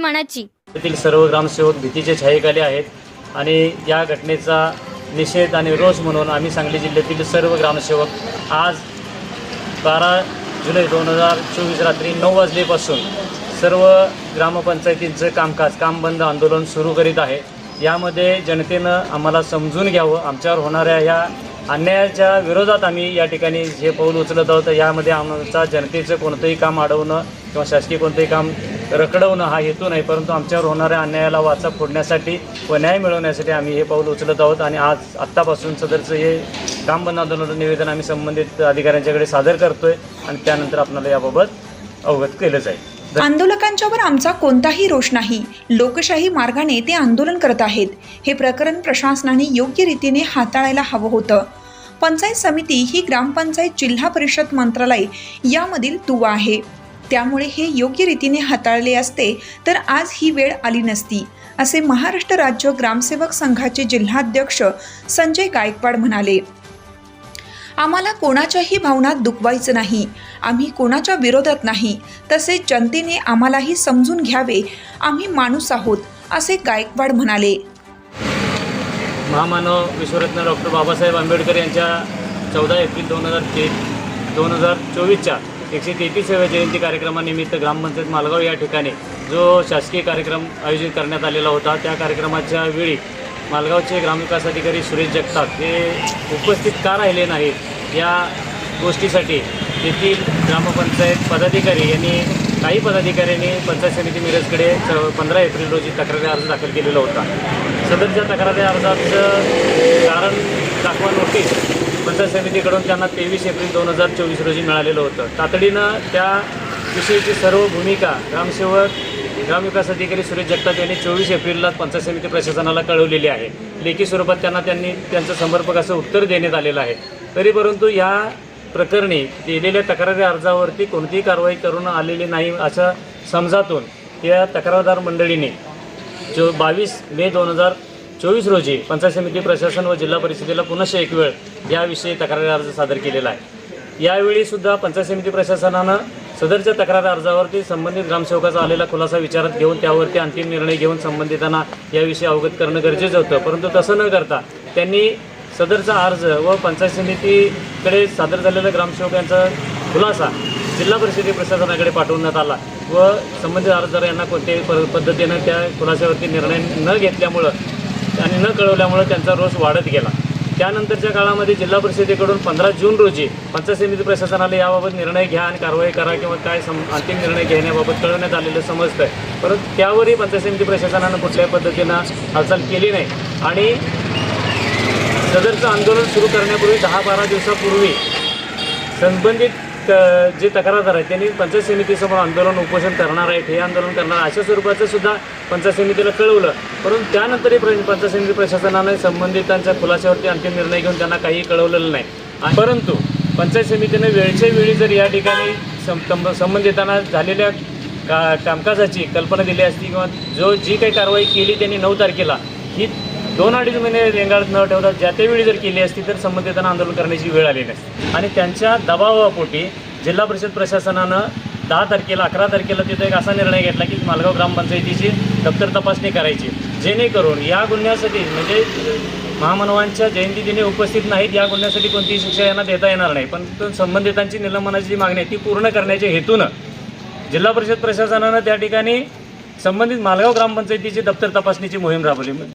मनाची येथील सर्व ग्रामसेवक भीतीचे छायेखाली आहेत आणि या घटनेचा निषेध आणि रोष म्हणून आम्ही सांगली जिल्ह्यातील सर्व ग्रामसेवक आज बारा जुलै दोन हजार चोवीस रात्री नऊ वाजलेपासून सर्व ग्रामपंचायतींचं कामकाज काम बंद आंदोलन सुरू करीत आहे. यामध्ये जनतेनं आम्हाला समजून घ्यावं. आमच्यावर होणाऱ्या ह्या अन्यायाच्या विरोधात आम्ही या ठिकाणी जे पाऊल उचलत आहोत यामध्ये आमचा जनतेचं कोणतंही काम अडवणं किंवा शासकीय कोणतंही काम रखडवणं हा हेतू नाही परंतु आमच्यावर होणाऱ्या अन्यायाला वाचा फोडण्यासाठी व न्याय मिळवण्यासाठी आम्ही हे पाऊल उचलत आहोत आणि आज आत्तापासून सदरचं हे काम बंद आंदोलनाचं निवेदन आम्ही संबंधित अधिकाऱ्यांच्याकडे सादर करतोय आणि त्यानंतर आपल्याला याबाबत अवगत केलं जाईल. आंदोलकांच्यावर आमचा कोणताही रोष नाही. लोकशाही मार्गाने ते आंदोलन करत आहेत. हे प्रकरण प्रशासनाने योग्य रीतीने हाताळायला हवं होतं. पंचायत समिती ही ग्रामपंचायत जिल्हा परिषद मंत्रालय यामधील दुवा आहे. त्यामुळे हे योग्य रीतीने हाताळले असते तर आज ही वेळ आली नसती असे महाराष्ट्र राज्य ग्रामसेवक संघाचे जिल्हाध्यक्ष संजय गायकवाड म्हणाले. आम्हाला कोणाच्याही भावनात दुखवायचं नाही आम्ही कोणाच्या विरोधात नाही तसेच जनतेने आम्हालाही समजून घ्यावे आम्ही माणूस आहोत असे गायकवाड म्हणाले. महामानव विश्वरत्न डॉक्टर बाबासाहेब आंबेडकर यांच्या चौदा एप्रिल दोन हजार ते दोन हजार चोवीसच्या एकशे तेहतीसाव्या जयंती कार्यक्रमानिमित्त ग्रामपंचायत मालगाव या ठिकाणी जो शासकीय कार्यक्रम आयोजित करण्यात आलेला होता त्या कार्यक्रमाच्या वेळी मालगावचे ग्रामविकास अधिकारी सुरेश जगताप हे उपस्थित का राहिले नाहीत या गोष्टीसाठी तेथील ग्रामपंचायत पदाधिकारी यांनी काही पदाधिकाऱ्यांनी पंचायत समिती मिरजकडे च पंधरा एप्रिल रोजी तक्रारी अर्ज दाखल केलेला होता. सदरच्या तक्रारी अर्जाचं कारण दाखवा नोटीस पंचायत समितीकडून त्यांना तेवीस एप्रिल दोन हजार चोवीस रोजी मिळालेलं होतं. तातडीनं त्या विषयीची सर्व भूमिका ग्रामसेवक ग्रामविकास अधिकारी सुरेश जगताप यांनी चोवीस एप्रिलला पंचायत समिती प्रशासनाला कळवलेली आहे. लेखी स्वरूपात त्यांना त्यांनी त्यांचं समर्पक असं उत्तर देण्यात आलेलं आहे. तरी परंतु या प्रकरणी दिलेल्या तक्रारी अर्जावरती कोणतीही कारवाई करून आलेली नाही अशा समजातून या तक्रारदार मंडळीने जो बावीस मे दोन हजार चोवीस रोजी पंचायत समिती प्रशासन व जिल्हा परिषदेला पुनश्च एक वेळ याविषयी तक्रारी अर्ज सादर केलेला आहे. यावेळी सुद्धा पंचायत समिती प्रशासनानं सदरच्या तक्रार अर्जावरती संबंधित ग्रामसेवकाचा आलेला खुलासा विचारात घेऊन त्यावरती अंतिम निर्णय घेऊन संबंधितांना याविषयी अवगत करणं गरजेचं होतं. परंतु तसं न करता त्यांनी सदरचा अर्ज व पंचायत समितीकडे सादर झालेला ग्रामसेवकांचा खुलासा जिल्हा परिषदे प्रशासनाकडे पाठवण्यात आला व संबंधित अर्जदार यांना कोणत्याही प पद्धतीनं त्या खुलाशावरती निर्णय न घेतल्यामुळं आणि न कळवल्यामुळं त्यांचा रोष वाढत गेला. त्यानंतरच्या काळामध्ये जिल्हा परिषदेकडून पंधरा जून रोजी पंचायत समिती प्रशासनाला याबाबत निर्णय घ्या आणि कारवाई करा किंवा काय सम अंतिम निर्णय घेण्याबाबत कळवण्यात आलेलं समजतं आहे परंतु त्यावरही पंचायत समिती प्रशासनानं कुठल्याही पद्धतीनं हालचाल केली नाही. आणि सदरचं आंदोलन सुरू करण्यापूर्वी दहा बारा दिवसापूर्वी संबंधित जे तक्रारदार आहेत त्यांनी पंचायत समितीसमोर आंदोलन उपोषण करणार आहेत हे आंदोलन करणार अशा स्वरूपाचं सुद्धा पंचायत समितीला कळवलं. परंतु त्यानंतरही प्र पंचायत समिती प्रशासनाने संबंधितांच्या खुलाशावरती अंतिम निर्णय घेऊन त्यांना काही कळवलेलं नाही. परंतु पंचायत समितीने वेळच्या वेळी जर या ठिकाणी सं- संबंधितांना झालेल्या का कामकाजाची कल्पना दिली असती किंवा जो जी काही कारवाई केली त्यांनी नऊ तारखेला ही दोन अडीच महिने रेंगाळत न ठेवता ज्या त्यावेळी जर केली असती तर संबंधितांना आंदोलन करण्याची वेळ आली नसती. आणि त्यांच्या दबावापोटी जिल्हा परिषद प्रशासनानं दहा तारखेला अकरा तारखेला तिथं एक असा निर्णय घेतला की मालगाव ग्रामपंचायतीची दप्तर तपासणी करायची. जेणेकरून या गुन्ह्यासाठी म्हणजे महामानवांच्या जयंतीदिनी उपस्थित नाहीत या गुन्ह्यासाठी कोणतीही शिक्षा यांना देता येणार नाही. पण तो संबंधितांची निलंबनाची जी मागणी आहे ती पूर्ण करण्याच्या हेतूनं जिल्हा परिषद प्रशासनानं त्या ठिकाणी संबंधित मालगाव ग्रामपंचायतीची दप्तर तपासणीची मोहीम राबवली.